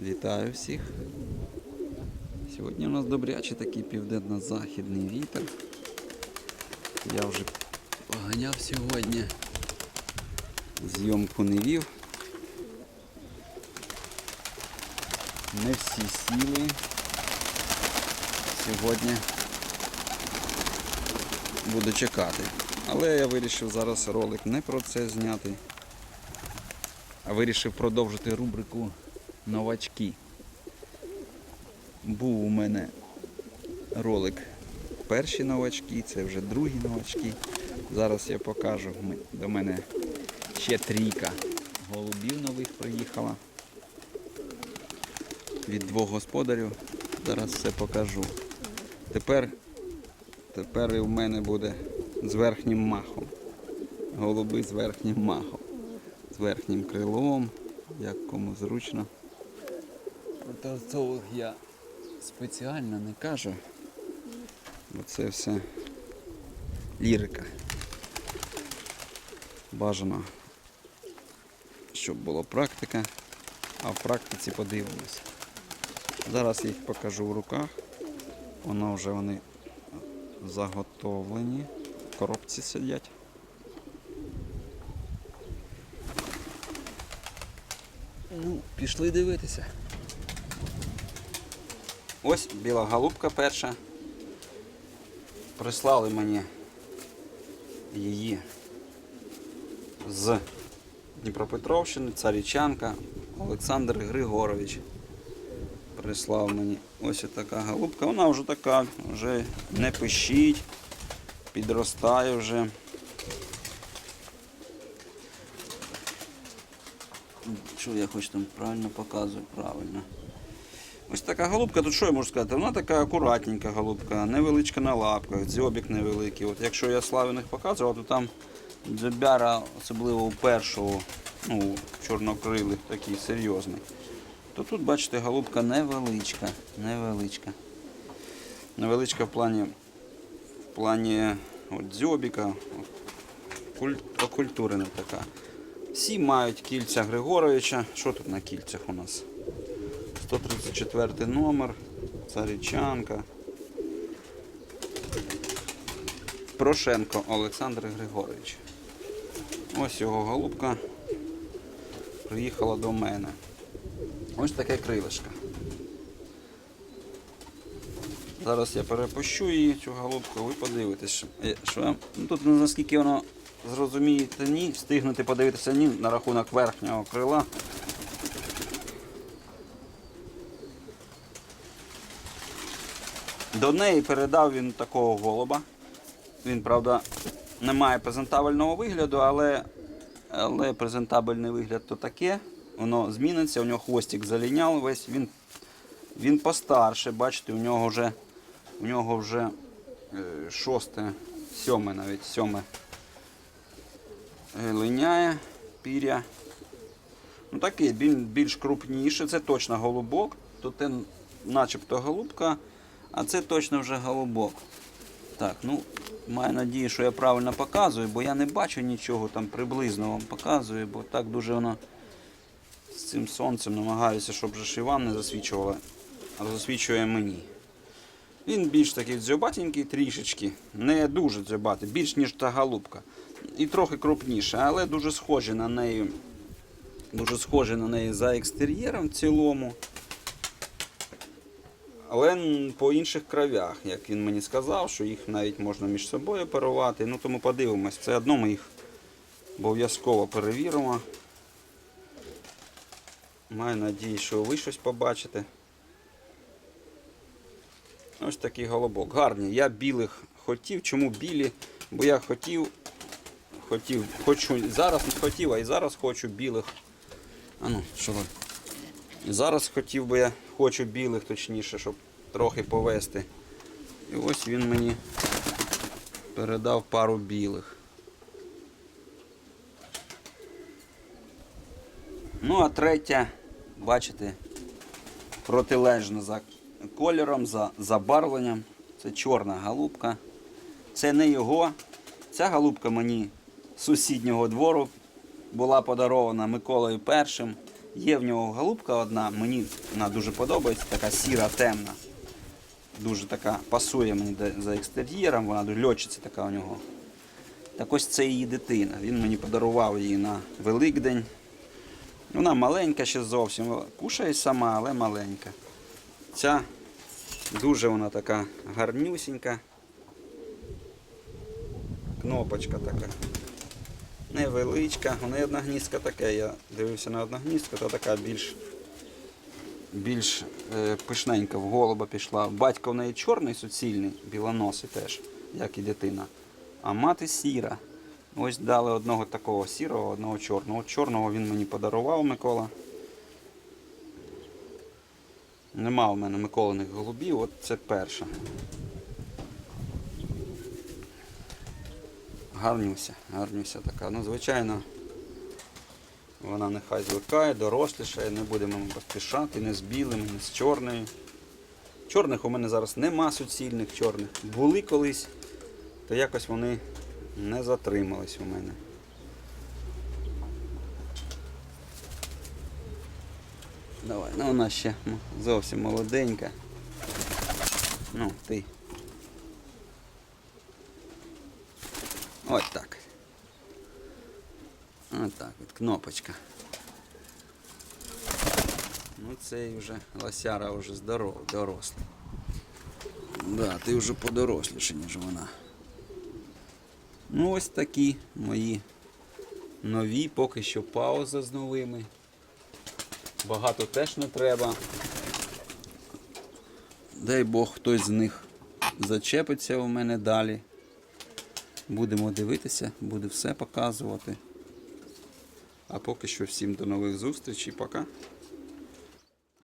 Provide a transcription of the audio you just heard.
Вітаю всіх. Сьогодні у нас добрячий такий південно-західний вітер. Я вже поганяв сьогодні. Зйомку не вів. Не всі сіли. Сьогодні буду чекати. Але я вирішив зараз ролик не про це зняти, а вирішив продовжити рубрику новачки. Був у мене ролик перші новачки, це вже другі новачки. Зараз я покажу. До мене ще трійка голубів нових приїхала. Від двох господарів. Зараз все покажу. Тепер, тепер і в мене буде з верхнім махом. Голуби з верхнім махом. З верхнім крилом, як кому зручно. Про я спеціально не кажу, бо це все лірика. Бажано, щоб була практика, а в практиці подивимось. Зараз їх покажу в руках. Воно вже вони заготовлені, в коробці сидять. Ну, пішли дивитися. Ось біла голубка перша. Прислали мені її з Дніпропетровщини, Царічанка Олександр Григорович. Прислав мені ось така голубка. Вона вже така, вже не пищить, підростає вже. Що я хоч там правильно показую? Правильно. Ось така голубка, тут що я можу сказати? Вона така акуратненька голубка, невеличка на лапках, дзьобик невеликий. От якщо я славіних показував, то там дзьобяра, особливо у першого, ну, чорнокрилих, такий серйозний. То тут, бачите, голубка невеличка, невеличка. Невеличка в плані, в плані от, дзьобіка, куль, окультурена така. Всі мають кільця Григоровича. Що тут на кільцях у нас? 134 номер, Царічанка. Порошенко Олександр Григорович. Ось його голубка приїхала до мене. Ось таке крилишко. Зараз я перепущу її, цю голубку, ви подивитесь, що, е, що ну, тут ну, наскільки воно зрозумієте, ні, встигнути подивитися ні на рахунок верхнього крила. До неї передав він такого голуба. Він, правда, не має презентабельного вигляду, але, але презентабельний вигляд то таке. Воно зміниться, у нього хвостик заліняв весь, він, він постарше, бачите, у нього вже, у нього вже е, шосте, сьоме навіть сьоме е, линяє, піря. Ну такий, біль- більш крупніше, це точно голубок. Тут начебто голубка, а це точно вже голубок. Так, ну, маю надію, що я правильно показую, бо я не бачу нічого там приблизно вам показую, бо так дуже воно з цим сонцем намагаюся, щоб же ж вам не засвічувало, а засвічує мені. Він більш такий дзьобатенький трішечки, не дуже дзьобатий, більш ніж та голубка. І трохи крупніше, але дуже схожі на неї. Дуже схожі на неї за екстер'єром в цілому. Але по інших кровях, як він мені сказав, що їх навіть можна між собою оперувати. Ну тому подивимось, все одно ми їх обов'язково перевіримо. Маю надію, що ви щось побачите. Ось такий голубок. Гарний. Я білих хотів. Чому білі? Бо я хотів, хотів, хочу, зараз не хотів, а і зараз хочу білих. А ну, що ви? Зараз хотів би я, хочу білих точніше, щоб трохи повести. І ось він мені передав пару білих. Ну, а третя, бачите, протилежна за кольором, за забарвленням. Це чорна голубка. Це не його. Ця голубка мені з сусіднього двору. Була подарована Миколою першим. Є в нього голубка одна, мені вона дуже подобається, така сіра, темна. Дуже така пасує мені за екстер'єром, вона льотчиця така у нього. Так ось це її дитина. Він мені подарував її на Великдень. Вона маленька ще зовсім. Кушає сама, але маленька. Ця дуже вона така гарнюсінька. Кнопочка така. Невеличка. Неї одна гніздка таке. Я дивився на одну гніздку, то така більш, більш е, пишненька в голуба пішла. Батько в неї чорний суцільний, білоносий теж, як і дитина. А мати сіра. Ось дали одного такого сірого, одного чорного. Чорного він мені подарував Микола. Нема в мене Миколиних голубів, от це перша. Гарнюся, гарнюся така. Ну, звичайно, вона нехай звикає, дорослішає, не будемо поспішати не з білим, не з чорною. Чорних у мене зараз нема суцільних чорних. Були колись, то якось вони не затримались у мене. Давай, ну вона ще зовсім молоденька. Ну, ти. Ось так. Ось так, от кнопочка. Ну цей вже лосяра вже здоров, дорослий. Да, ти вже подоросліше, ніж вона. Ну ось такі мої нові, поки що пауза з новими. Багато теж не треба. Дай Бог хтось з них зачепиться у мене далі. Будемо дивитися, буду все показувати. А поки що всім до нових зустрічей. Пока.